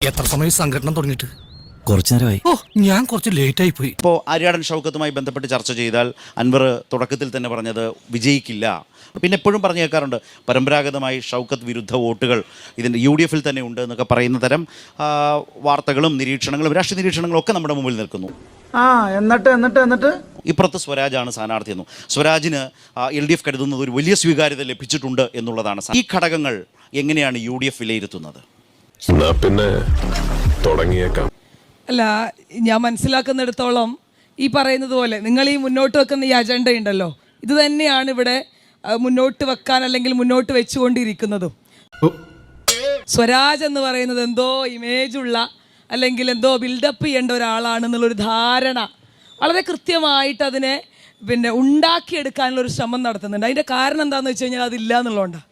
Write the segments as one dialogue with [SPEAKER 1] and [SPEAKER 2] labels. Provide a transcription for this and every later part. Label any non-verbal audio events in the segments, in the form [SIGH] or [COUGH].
[SPEAKER 1] എത്ര സമയം സംഘടന തുടങ്ങിയിട്ട്?
[SPEAKER 2] കുറച്ചു നേരമായി.
[SPEAKER 1] ഓ ഞാൻ കുറച്ച് ലേറ്റ് ആയി പോയി.
[SPEAKER 3] ഇപ്പോ ആര്യാടൻ ഷൗക്കത്തുമായി ബന്ധപ്പെട്ട് ചർച്ച ചെയ്താൽ അൻവർ തുടക്കത്തിൽ തന്നെ പറഞ്ഞത് വിജയിക്കില്ല. പിന്നെ എപ്പോഴും പറഞ്ഞു കേൾക്കാറുണ്ട് പരമ്പരാഗതമായി ഷൗക്കത്ത് വിരുദ്ധ വോട്ടുകൾ ഇതിന്റെ യു ഡി എഫിൽ തന്നെ ഉണ്ട് എന്നൊക്കെ പറയുന്ന തരം ആ, വാർത്തകളും നിരീക്ഷണങ്ങളും രാഷ്ട്രീയ നിരീക്ഷണങ്ങളും ഒക്കെ നമ്മുടെ മുമ്പിൽ നിൽക്കുന്നു.
[SPEAKER 4] ആ എന്നിട്ട് എന്നിട്ട് എന്നിട്ട്?
[SPEAKER 3] ഇപ്പുറത്ത് സ്വരാജാണ് സ്ഥാനാർത്ഥി എന്നും. സ്വരാജിന് എൽ ഡി എഫ് കരുതുന്നത് ഒരു വലിയ സ്വീകാര്യത ലഭിച്ചിട്ടുണ്ട് എന്നുള്ളതാണ്. ഈ ഘടകങ്ങൾ എങ്ങനെയാണ് യു ഡി എഫ് വിലയിരുത്തുന്നത്
[SPEAKER 5] എന്നാ പിന്നെ തുടങ്ങിയേക്കാം.
[SPEAKER 6] അല്ല ഞാൻ മനസ്സിലാക്കുന്നിടത്തോളം ഈ പറയുന്നത് പോലെ നിങ്ങൾ ഈ മുന്നോട്ട് വെക്കുന്ന ഈ അജണ്ട ഉണ്ടല്ലോ. ഇത് തന്നെയാണ് ഇവിടെ മുന്നോട്ട് വെക്കാൻ അല്ലെങ്കിൽ മുന്നോട്ട് വെച്ചുകൊണ്ടിരിക്കുന്നതും. സ്വരാജ് എന്ന് പറയുന്നത് എന്തോ ഇമേജ് ഉള്ള അല്ലെങ്കിൽ എന്തോ ബിൽഡപ്പ് ചെയ്യേണ്ട ഒരാളാണെന്നുള്ളൊരു ധാരണ. വളരെ കൃത്യമായിട്ട് അതിനെ പിന്നെ ഉണ്ടാക്കിയെടുക്കാനുള്ള ഒരു ശ്രമം നടത്തുന്നുണ്ട്. അതിന്റെ കാരണം എന്താണെന്ന് വെച്ച് കഴിഞ്ഞാൽ അതില്ല എന്നുള്ളതുകൊണ്ടാണ്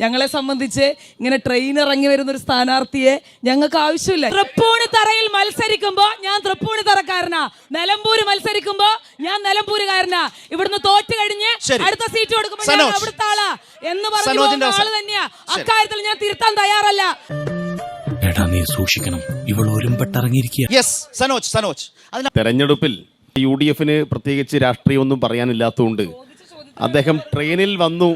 [SPEAKER 6] ഞങ്ങളെ സംബന്ധിച്ച് ഇങ്ങനെ ട്രെയിൻ ഇറങ്ങി വരുന്ന ഒരു സ്ഥാനാർത്ഥിയെ ഞങ്ങൾക്ക് ആവശ്യമില്ല. തൃപ്പൂണി തറയിൽ മത്സരിക്കുമ്പോ ഞാൻ തൃപ്പൂണി തറക്കാരനാ. നിലമ്പൂര് മത്സരിക്കുമ്പോ ഞാൻ നിലമ്പൂരുകാരനാ. ഇവിടുന്ന് തോറ്റ് കഴിഞ്ഞ് അടുത്ത സീറ്റ് കൊടുക്കുമ്പോ ഞാൻ അവിടുത്തെ ആളാ എന്ന് പറഞ്ഞു
[SPEAKER 3] ആൾ
[SPEAKER 6] തന്നെയാ. അക്കാര്യത്തിൽ ഞാൻ തിരുത്താൻ തയ്യാറല്ല.
[SPEAKER 2] എടാ നീ സൂക്ഷിക്കണം. ഇവൾ ഒരുമ്പെട്ടിറങ്ങിയിരിക്കുക
[SPEAKER 3] സനോജ് സനോജ്.
[SPEAKER 7] തെരഞ്ഞെടുപ്പിൽ യു ഡി എഫിന് പ്രത്യേകിച്ച് രാഷ്ട്രീയമൊന്നും പറയാനില്ലാത്തതുകൊണ്ട് അദ്ദേഹം ട്രെയിനിൽ വന്നു.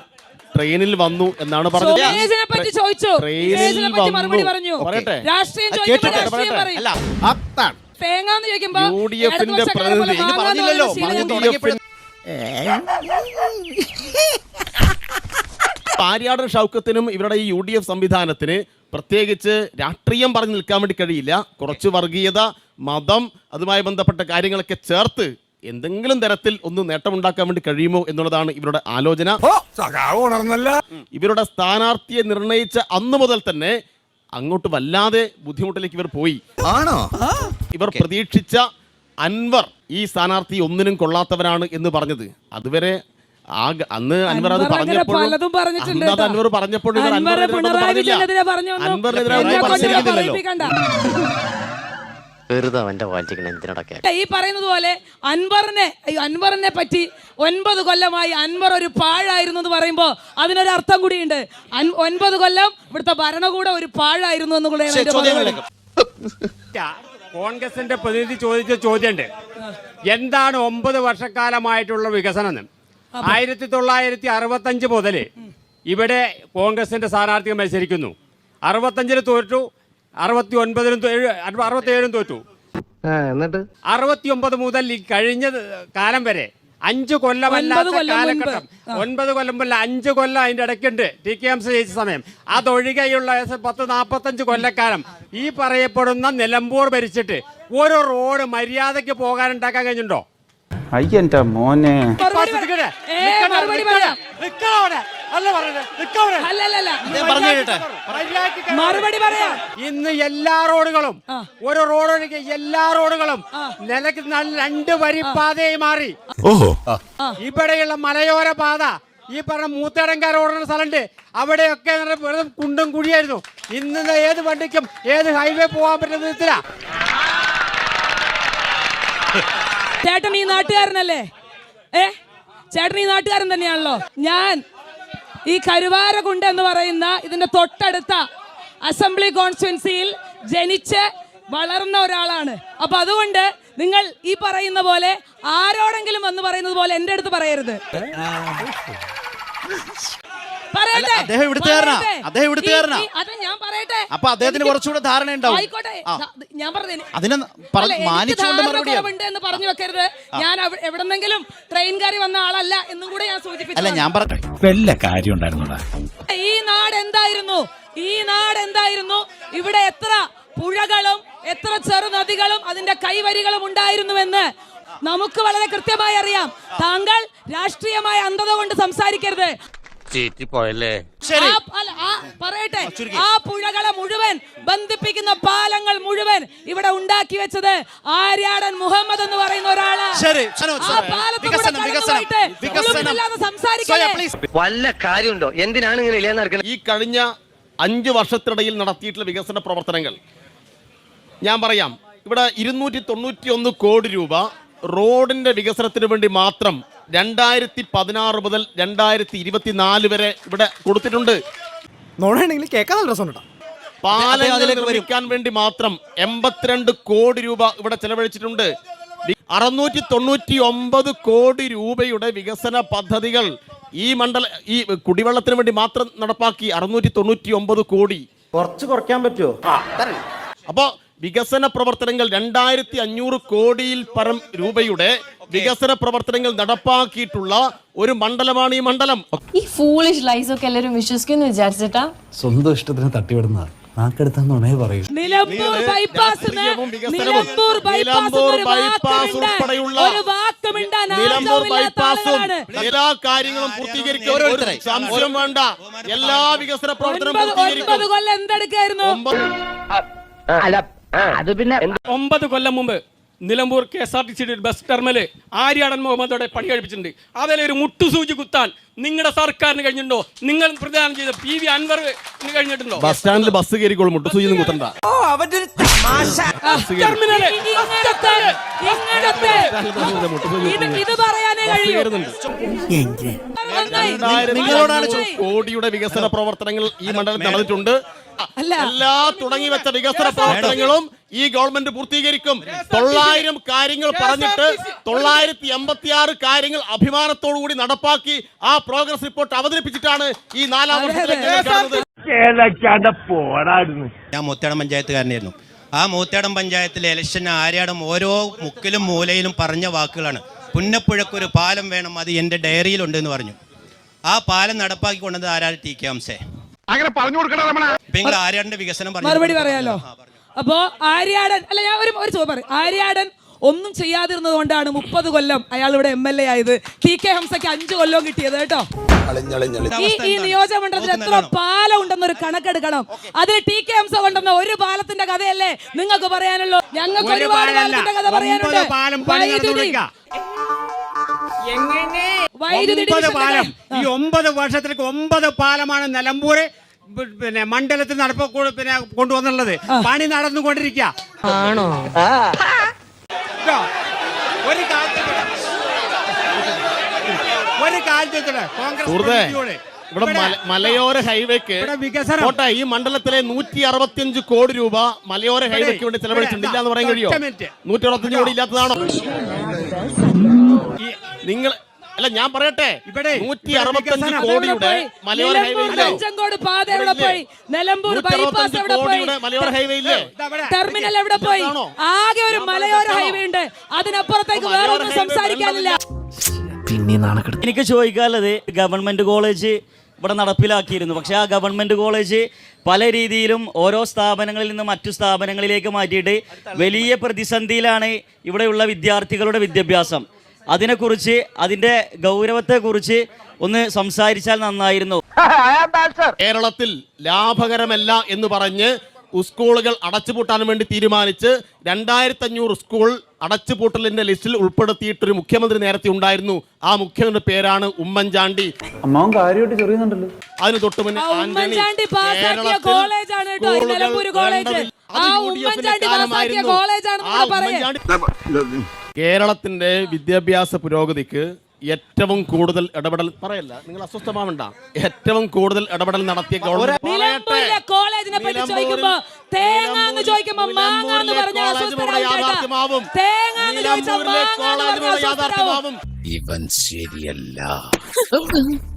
[SPEAKER 7] ട്രെയിനിൽ വന്നു എന്നാണ് പറഞ്ഞത്.
[SPEAKER 6] ഇമേജിനെ പറ്റി ചോദിച്ചു. പറ്റി മറുപടി പറഞ്ഞു.
[SPEAKER 7] പറയട്ടെ.
[SPEAKER 6] രാഷ്ട്രീയം
[SPEAKER 3] ആ,
[SPEAKER 6] ചോദിക്കുമ്പോൾ
[SPEAKER 3] കേട്ടിട്ട്
[SPEAKER 6] രാഷ്ട്രീയം പറയും.
[SPEAKER 3] അല്ല
[SPEAKER 7] അതാണ്.
[SPEAKER 6] തേങ്ങാന്ന് ചോദിക്കുമ്പോ
[SPEAKER 7] യു ഡി എഫിന്റെ
[SPEAKER 6] ഇടതുപക്ഷക്കാരെ പോലെ
[SPEAKER 7] പ്രതിനിധി. ഇനി
[SPEAKER 6] വാങ്ങാന്ന്
[SPEAKER 3] പറഞ്ഞില്ലല്ലോ.
[SPEAKER 6] ശീലം
[SPEAKER 3] പറഞ്ഞു തുടങ്ങിയപ്പോഴും
[SPEAKER 7] പാരിയാടൻ ഷൗക്കത്തിനും ഇവരുടെ ഈ യു ഡി എഫ് സംവിധാനത്തിന് പ്രത്യേകിച്ച് രാഷ്ട്രീയം പറഞ്ഞു നിൽക്കാൻ വേണ്ടി കഴിയില്ല. കുറച്ച് വർഗീയത മതം അതുമായി ബന്ധപ്പെട്ട കാര്യങ്ങളൊക്കെ ചേർത്ത് എന്തെങ്കിലും തരത്തിൽ ഒന്ന് നേട്ടമുണ്ടാക്കാൻ വേണ്ടി കഴിയുമോ എന്നുള്ളതാണ് ഇവരുടെ ആലോചന. ഇവരുടെ സ്ഥാനാർത്ഥിയെ നിർണയിച്ച അന്ന് മുതൽ തന്നെ അങ്ങോട്ട് വല്ലാതെ ബുദ്ധിമുട്ടിലേക്ക് ഇവർ പോയി.
[SPEAKER 2] ആണോ?
[SPEAKER 7] ഇവർ പ്രതീക്ഷിച്ച അൻവർ ഈ സ്ഥാനാർത്ഥി ഒന്നിനും കൊള്ളാത്തവനാണ് എന്ന് പറഞ്ഞത്. അതുവരെ അന്ന് അൻവർ അത്
[SPEAKER 6] കേട്ടോ.
[SPEAKER 7] അൻവർ പറഞ്ഞപ്പോഴും
[SPEAKER 6] അൻവർ
[SPEAKER 7] അൻവറിനെതിരെ ഒന്നും
[SPEAKER 8] വെറുതെ അവന്റെ വാറ്റിക്കണ എന്തിനടക്കെ
[SPEAKER 6] ഈ പറയുന്നത് പോലെ അൻവറിനെ ഈ അൻവറിനെ പറ്റി ഒൻപത് കൊല്ലമായി അൻവർ ഒരു പാഴായിരുന്നു എന്ന് പറയുമ്പോൾ അതിനൊരു അർത്ഥം കൂടിയുണ്ട്. അൻ- ഒൻപത് കൊല്ലം ഇവിടുത്തെ ഭരണകൂടം ഒരു പാഴായിരുന്നു
[SPEAKER 3] ശരി, ചോദ്യങ്ങളിലേക്ക്.
[SPEAKER 9] കോൺഗ്രസിന്റെ പ്രതിനിധി ചോദിച്ച ചോദ്യമുണ്ട് എന്താണ് ഒമ്പത് വർഷക്കാലമായിട്ടുള്ള വികസനം എന്ന് ആയിരത്തി തൊള്ളായിരത്തി അറുപത്തഞ്ച് മുതൽ ഇവിടെ കോൺഗ്രസിന്റെ സ്ഥാനാർത്ഥികൾ മത്സരിക്കുന്നു. അറുപത്തഞ്ചിന് തോറ്റു അറുപത്തി ഒൻപതിനും അറുപത്തി ഏഴും തോറ്റു.
[SPEAKER 8] എന്നിട്ട്?
[SPEAKER 9] അറുപത്തി ഒമ്പത് മുതൽ ഈ കഴിഞ്ഞ കാലം വരെ അഞ്ച് കൊല്ലമല്ലാത്ത
[SPEAKER 6] ഒൻപത് കൊല്ലം
[SPEAKER 9] കാലഘട്ടം. ഒൻപത് കൊല്ലം മുതൽ അഞ്ച് കൊല്ലം അതിന്റെ ഇടയ്ക്കുണ്ട്. ടി കെ എം സി ജയിച്ച സമയം. അതൊഴികെയുള്ള പത്ത് നാൽപ്പത്തഞ്ച് കൊല്ലക്കാലം ഈ പറയപ്പെടുന്ന നിലമ്പൂർ ഭരിച്ചിട്ട് ഒരു റോഡ് മര്യാദയ്ക്ക് പോകാനുണ്ടാക്കാൻ കഴിഞ്ഞിട്ടുണ്ടോ?
[SPEAKER 4] അയ്യന്റെ മോനെ.
[SPEAKER 6] മറുപടി പറയാം.
[SPEAKER 9] ഇന്ന് എല്ലാ റോഡുകളും ഒരു റോഡ് ഒഴികെ എല്ലാ റോഡുകളും നിലയ്ക്ക് നല്ല രണ്ട് വരി പാതയായി മാറി.
[SPEAKER 5] ഓഹോ.
[SPEAKER 9] ഇവിടെയുള്ള മലയോര പാത ഈ പറഞ്ഞ മൂത്തേടങ്കാർ ഓടുന്ന സ്ഥലമുണ്ട്. അവിടെയൊക്കെ വെറുതെ കുണ്ടും കുഴിയായിരുന്നു. ഇന്ന് ഏത് വണ്ടിക്കും ഏത് ഹൈവേ പോകാൻ പറ്റുന്ന വിധത്തിലാ.
[SPEAKER 6] ചേട്ടൻ ഈ നാട്ടുകാരനല്ലേ? ഏ? ചേട്ടൻ ഈ നാട്ടുകാരൻ തന്നെയാണല്ലോ. ഞാൻ ഈ കരുവാരകുണ്ട് എന്ന് പറയുന്ന ഇതിന്റെ തൊട്ടടുത്ത അസംബ്ലി കോൺസ്റ്റുവൻസിയിൽ ജനിച്ച് വളർന്ന ഒരാളാണ്. അപ്പൊ അതുകൊണ്ട് നിങ്ങൾ ഈ പറയുന്ന പോലെ ആരോടെങ്കിലും വന്ന് പറയുന്നത് പോലെ എന്റെ അടുത്ത് പറയരുത്. പറയട്ടെ,
[SPEAKER 3] അദ്ദേഹം ഇവിടുത്തുകാരനാ. അദ്ദേഹം ഇവിടുത്തുകാരനാ.
[SPEAKER 6] അത് ഞാൻ പറയട്ടെ.
[SPEAKER 3] അപ്പൊ അദ്ദേഹത്തിന് കുറച്ചുകൂടെ ധാരണ ഉണ്ടാവും.
[SPEAKER 6] ആയിക്കോട്ടെ. ഞാൻ പറഞ്ഞു
[SPEAKER 3] അതിനെ മാനിച്ചുകൊണ്ട് മറുപടി
[SPEAKER 6] എന്ന് പറഞ്ഞു വെക്കരുത്. ഞാൻ എവിടെന്നെങ്കിലും ട്രെയിൻ കയറി വന്ന ആളല്ല എന്നും കൂടെ ഞാൻ
[SPEAKER 3] അല്ല ഞാൻ പറഞ്ഞു
[SPEAKER 2] വല്ല കാര്യം ഉണ്ടായിരുന്നോടാ?
[SPEAKER 6] ഈ നാട് എന്തായിരുന്നു? ഈ നാട് എന്തായിരുന്നു? ഇവിടെ എത്ര പുഴകളും എത്ര ചെറു നദികളും അതിന്റെ കൈവരികളും ഉണ്ടായിരുന്നുവെന്ന് നമുക്ക് വളരെ കൃത്യമായി അറിയാം. താങ്കൾ രാഷ്ട്രീയമായ അന്ധത കൊണ്ട് സംസാരിക്കരുത്.
[SPEAKER 8] ചീറ്റിപ്പോയല്ലേ?
[SPEAKER 3] ശരി.
[SPEAKER 6] ആ- അല്ല, ആ, പറയട്ടെ. ആ പുഴകളെ മുഴുവൻ ബന്ധിപ്പിക്കുന്ന പാലങ്ങൾ മുഴുവൻ ഇവിടെ ഉണ്ടാക്കി വെച്ചത് ആര്യാടൻ മുഹമ്മദ് എന്ന് പറയുന്ന ഒരാൾ.
[SPEAKER 3] ശരി, സനോജ്,
[SPEAKER 6] ആ. പാലത്തിൽ
[SPEAKER 3] വികസനം, വികസനം,
[SPEAKER 6] കടന്നുപോയിട്ട്
[SPEAKER 3] വികസനം. സോയ,
[SPEAKER 8] വല്ല കാര്യമുണ്ടോ? എന്തിനാണ് ഇങ്ങനെ ഇല്ലാന്ന് നടക്കുന്നത്?
[SPEAKER 7] ഈ കഴിഞ്ഞ അഞ്ച് വർഷത്തിനിടയിൽ നടത്തിയിട്ടുള്ള വികസന പ്രവർത്തനങ്ങൾ. ഞാൻ പറയാം ഇവിടെ ഇരുന്നൂറ്റി തൊണ്ണൂറ്റി ഒന്ന് കോടി രൂപ റോഡിന്റെ വികസനത്തിന് വേണ്ടി മാത്രം രണ്ടായിരത്തി പതിനാറ് മുതൽ രണ്ടായിരത്തി ഇരുപത്തിനാല് വരെ ഇവിടെ കൊടുത്തിട്ടുണ്ട്.
[SPEAKER 1] നോണാണെങ്കിൽ കേൾക്കാൻ നല്ല രസം
[SPEAKER 7] പാലങ്ങൾ നിർമ്മിക്കാൻ വേണ്ടി മാത്രം എൺപത്തിരണ്ട് കോടി രൂപ ഇവിടെ ചെലവഴിച്ചിട്ടുണ്ട്. അറുന്നൂറ്റി തൊണ്ണൂറ്റി ഒമ്പത് കോടി രൂപയുടെ വികസന പദ്ധതികൾ ഈ മണ്ഡല ഈ കുടിവെള്ളത്തിന് വേണ്ടി മാത്രം നടപ്പാക്കി അറുന്നൂറ്റി തൊണ്ണൂറ്റി ഒമ്പത് കോടി.
[SPEAKER 4] കുറച്ച് കുറയ്ക്കാൻ പറ്റുമോ
[SPEAKER 7] അപ്പോ വികസന പ്രവർത്തനങ്ങൾ രണ്ടായിരത്തി അഞ്ഞൂറ് കോടിയിൽ പരം രൂപയുടെ വികസന പ്രവർത്തനങ്ങൾ നടപ്പാക്കിയിട്ടുള്ള ഒരു മണ്ഡലമാണ് ഈ മണ്ഡലം.
[SPEAKER 10] ഈ ഫൂളിഷ് ലൈസ് ഒക്കെ എല്ലാവരും വിശ്വസിക്കുന്നു വിചാരിച്ചിട്ടാ?
[SPEAKER 2] സ്വന്തം ഇഷ്ടത്തിന് തട്ടിവിടുന്ന.
[SPEAKER 7] എല്ലാ കാര്യങ്ങളും പൂർത്തീകരിക്കും ഒരു സംശയം വേണ്ട. എല്ലാ വികസന പ്രവർത്തനം
[SPEAKER 6] ഒൻപത് ഒൻപത്
[SPEAKER 7] പൂർത്തീകരിക്കും
[SPEAKER 6] എന്തെടുക്കായിരുന്നു?
[SPEAKER 8] അല്ല അത് പിന്നെ
[SPEAKER 9] ഒമ്പത് കൊല്ലം മുമ്പ് Nilambur K S R T സിയുടെ ബസ് ടെർമിനൽ ആര്യാടൻ മുഹമ്മദോടെ പണി കഴിപ്പിച്ചിട്ടുണ്ട്. അതിലൊരു മുട്ടുസൂചി കുത്താൻ നിങ്ങളുടെ സർക്കാരിന് കഴിഞ്ഞിട്ടുണ്ടോ? നിങ്ങൾ പ്രതിദാനം ചെയ്ത പി വി അൻവർ കഴിഞ്ഞിട്ടുണ്ടോ?
[SPEAKER 7] ബസ് സ്റ്റാൻഡിൽ ബസ് കയറിക്കോളും മുട്ടുസൂചി കുത്തണ്ട.
[SPEAKER 6] നിങ്ങളോടാണ്
[SPEAKER 7] കോടിയുടെ വികസന പ്രവർത്തനങ്ങൾ ഈ മണ്ഡലത്തിൽ നടന്നിട്ടുണ്ട്. എല്ലാ തുടങ്ങി വെച്ച വികസന പ്രവർത്തനങ്ങളും ഈ ഗവൺമെന്റ് പൂർത്തീകരിക്കും. തൊള്ളായിരം കാര്യങ്ങൾ പറഞ്ഞിട്ട് തൊള്ളായിരത്തി എൺപത്തി ആറ് കാര്യങ്ങൾ അഭിമാനത്തോടു കൂടി നടപ്പാക്കി ആ പ്രോഗ്രസ് റിപ്പോർട്ട് അവതരിപ്പിച്ചിട്ടാണ് ഈ നാലാം വർഷത്തിലേക്ക്.
[SPEAKER 11] ഞാൻ മുത്തേടം പഞ്ചായത്തുകാരനായിരുന്നു. ആ മൂത്തേടം പഞ്ചായത്തിലെ ഇലക്ഷന് ആര്യാടം ഓരോ മുക്കിലും മൂലയിലും പറഞ്ഞ വാക്കുകളാണ്. പുന്നപ്പുഴക്കൊരു പാലം വേണം അത് എന്റെ ഡയറിയിലുണ്ട് എന്ന് പറഞ്ഞു. ആ പാലം നടപ്പാക്കി കൊണ്ടത് ആരാണ് ടി കെ അംസേ?
[SPEAKER 5] അങ്ങനെ പറഞ്ഞു കൊടുക്കണം രമണ.
[SPEAKER 11] നിങ്ങൾ ആര്യാടിന്റെ വികസനം പറഞ്ഞു
[SPEAKER 6] മറുപടി പറയാലോ? അപ്പോ ആര്യാടൻ അല്ല ഞാൻ ഒരു ഒരു ചോദ്യം പറയും. ആര്യാടൻ ഒന്നും ചെയ്യാതിരുന്നത് കൊണ്ടാണ് മുപ്പത് കൊല്ലം അയാൾ ഇവിടെ എം എൽ എ ആയത്. ടി കെ ഹംസയ്ക്ക് അഞ്ചു കൊല്ലവും കിട്ടിയത് കേട്ടോ. ഈ ഈ നിയോജകമണ്ഡലത്തിൽ എത്ര പാലം ഉണ്ടെന്നൊരു കണക്കെടുക്കണം. അതിൽ ടി കെ ഹംസ കൊണ്ടുവന്ന ഒരു പാലത്തിന്റെ കഥയല്ലേ നിങ്ങൾക്ക് പറയാനുള്ളൂ? ഞങ്ങൾക്ക്
[SPEAKER 9] ഒരു
[SPEAKER 6] ഒരുപാട് പാലത്തിന്റെ കഥ പറയാനുണ്ട്.
[SPEAKER 9] ഒമ്പത് ഒമ്പത് പാലം. ഈ ഒമ്പത് വർഷത്തിലേക്ക് ഒമ്പത് പാലമാണ് നിലമ്പൂര് പിന്നെ മണ്ഡലത്തിൽ നടപ്പ് പിന്നെ കൊണ്ടുവന്നുള്ളത്. പണി നടന്നുകൊണ്ടിരിക്കുക
[SPEAKER 8] ആണോ?
[SPEAKER 9] ഒരു ഒരു കാലത്ത് കോൺഗ്രസ്
[SPEAKER 7] ഇവിടെ മലയോര ഹൈവേക്ക്
[SPEAKER 9] ഇവിടെ വികസനം.
[SPEAKER 7] കോട്ടെ ഈ മണ്ഡലത്തിലെ നൂറ്റി അറുപത്തിയഞ്ച് കോടി രൂപ മലയോര ഹൈവേക്ക് വേണ്ടി ചെലവഴിച്ചിട്ടില്ല എന്ന് പറയാൻ
[SPEAKER 9] കഴിയുമോ
[SPEAKER 7] നൂറ്റി അറുപത്തിയഞ്ച് കോടി ഇല്ലാത്തതാണോ? നിങ്ങൾ അല്ല ഞാൻ പറയട്ടെ.
[SPEAKER 9] ഇവിടെ
[SPEAKER 7] നൂറ്റി അറുപത്തഞ്ച്. കോടിയുടെ മലയോര ഹൈവേ
[SPEAKER 6] നിലമ്പൂർ
[SPEAKER 7] ഇല്ലേ
[SPEAKER 6] അഞ്ചങ്കോട് പാത എവിടെ പോയി. നിലമ്പൂർ ബൈപ്പാസ് എവിടെ പോയി?
[SPEAKER 7] മലയോര ഹൈവേ ഇല്ലേ
[SPEAKER 9] ഇതവിടെ.
[SPEAKER 6] ടെർമിനൽ എവിടെ പോയി? ആകെ ഒരു മലയോര ഹൈവേ ഉണ്ട് അതിനപ്പുറത്തേക്ക് വേറെ ഒന്നും സംസാരിക്കാനില്ല.
[SPEAKER 2] പിന്നെ
[SPEAKER 12] എനിക്ക് ചോദിക്കാനുള്ളത് ഗവൺമെന്റ് കോളേജ് ഇവിടെ നടപ്പിലാക്കിയിരുന്നു. പക്ഷേ ആ ഗവൺമെന്റ് കോളേജ് പല രീതിയിലും ഓരോ സ്ഥാപനങ്ങളിൽ നിന്ന് മറ്റു സ്ഥാപനങ്ങളിലേക്ക് മാറ്റിയിട്ട് വലിയ പ്രതിസന്ധിയിലാണ് ഇവിടെയുള്ള വിദ്യാർത്ഥികളുടെ വിദ്യാഭ്യാസം. അതിനെക്കുറിച്ച് അതിന്റെ ഗൗരവത്തെക്കുറിച്ച് ഒന്ന് സംസാരിച്ചാൽ നന്നായിരുന്നു. [LAUGHS]
[SPEAKER 7] കേരളത്തിൽ ലാഭകരമല്ല എന്ന് പറഞ്ഞ് സ്കൂളുകൾ അടച്ചുപൂട്ടാൻ വേണ്ടി തീരുമാനിച്ച് രണ്ടായിരത്തി അഞ്ഞൂറ് സ്കൂൾ അടച്ചുപൂട്ടലിന്റെ ലിസ്റ്റിൽ ഉൾപ്പെടുത്തിയിട്ടൊരു മുഖ്യമന്ത്രി നേരത്തെ ഉണ്ടായിരുന്നു. ആ മുഖ്യമന്ത്രി പേരാണ് ഉമ്മൻചാണ്ടി. അതിന് തൊട്ട് മുന്നേ ആന്റണി കേരളത്തിന്റെ വിദ്യാഭ്യാസ പുരോഗതിക്ക് ഏറ്റവും കൂടുതൽ ഇടപെടൽ പറയല്ല നിങ്ങൾ അസ്വസ്ഥമാവണ്ട. ഏറ്റവും കൂടുതൽ ഇടപെടൽ നടത്തിയ
[SPEAKER 2] ഇവൻ ശരിയല്ല.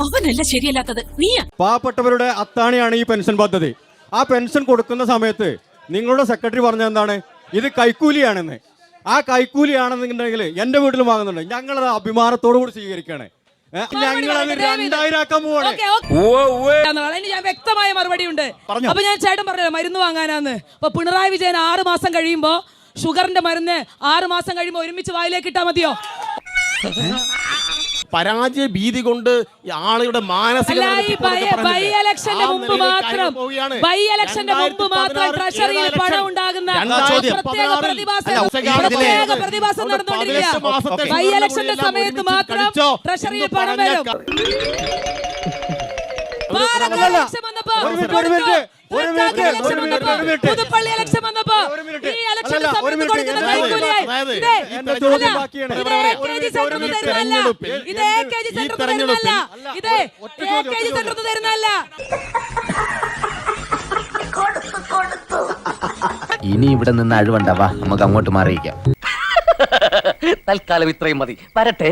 [SPEAKER 10] അവനല്ല ശരിയല്ലാത്തത്. നീയാ.
[SPEAKER 9] പാവപ്പെട്ടവരുടെ അത്താണിയാണ് ഈ പെൻഷൻ പദ്ധതി. ആ പെൻഷൻ കൊടുക്കുന്ന സമയത്ത് നിങ്ങളുടെ സെക്രട്ടറി പറഞ്ഞ എന്താണ്? ഇത് കൈക്കൂലിയാണെന്ന്. ആ കൈക്കൂലിയാണെന്നുണ്ടെങ്കിൽ എന്റെ വീട്ടിൽ വാങ്ങുന്നുണ്ട്. ഞങ്ങളത് അഭിമാനത്തോടു കൂടി സ്വീകരിക്കുകയാണ്. ഞങ്ങളത് പോവാണ്.
[SPEAKER 6] ഞാൻ വ്യക്തമായ മറുപടി ഉണ്ട് അപ്പൊ ഞാൻ ചേട്ടൻ പറഞ്ഞല്ലോ മരുന്ന് വാങ്ങാനാന്ന്. അപ്പൊ പിണറായി വിജയൻ ആറ് മാസം കഴിയുമ്പോ ഷുഗറിന്റെ മരുന്ന് ആറ് മാസം കഴിയുമ്പോ ഒരുമിച്ച് വായിലേക്ക് ഇട്ടാ മതിയോ?
[SPEAKER 7] പരാജയ ഭീതി കൊണ്ട് ആളുകളുടെ മാനസിക
[SPEAKER 6] അല്ല
[SPEAKER 7] നില
[SPEAKER 6] ഈ ബൈ
[SPEAKER 7] തെറ്റിപ്പോകുന്നൊക്കെ
[SPEAKER 6] ബൈ
[SPEAKER 7] പറഞ്ഞില്ലേ?
[SPEAKER 6] ഇലക്ഷന്റെ
[SPEAKER 7] ആ
[SPEAKER 6] മുമ്പ്
[SPEAKER 7] നിലയിലേക്ക്
[SPEAKER 6] മാത്രം
[SPEAKER 7] കാര്യങ്ങൾ പോവുകയാണ്.
[SPEAKER 6] ബൈ ഇലക്ഷന്റെ മുമ്പ് മാത്രം ട്രഷറിയിൽ പണം
[SPEAKER 7] ലക്ഷം.
[SPEAKER 6] ഉണ്ടാകുന്ന
[SPEAKER 7] രണ്ടാം ചോദ്യം.
[SPEAKER 6] പ്രത്യേക
[SPEAKER 7] 16
[SPEAKER 6] പ്രതിഭാസം
[SPEAKER 7] അല്ല, ഉച്ചകാലത്തിലെ
[SPEAKER 6] പ്രത്യേക
[SPEAKER 7] ഇത്
[SPEAKER 6] പ്രതിഭാസം
[SPEAKER 7] അവിടെ
[SPEAKER 6] നടന്നുകൊണ്ടിരിക്കുക
[SPEAKER 7] പതിനെട്ട് മാസത്തെ
[SPEAKER 6] ബൈ
[SPEAKER 7] ഷുഗറിന്റെ
[SPEAKER 6] ഇലക്ഷന്റെ
[SPEAKER 7] ഗുളികയെല്ലാം
[SPEAKER 6] സമയത്ത് മാത്രം ട്രഷറിയിൽ പണം വരും ഇലക്ഷൻ വന്നപ്പോ. ഈ സമയത്ത് കൊടുക്കുന്ന കൈക്കൂലിയായി. ഇതേ, സെന്റർ. ഇത് സെന്റർ
[SPEAKER 4] ഇനി ഇവിടെ നിന്ന് അഴിവണ്ടാവാ നമുക്ക് അങ്ങോട്ട് മാറിയിക്കാം
[SPEAKER 8] തൽക്കാലം ഇത്രയും മതി. വരട്ടെ.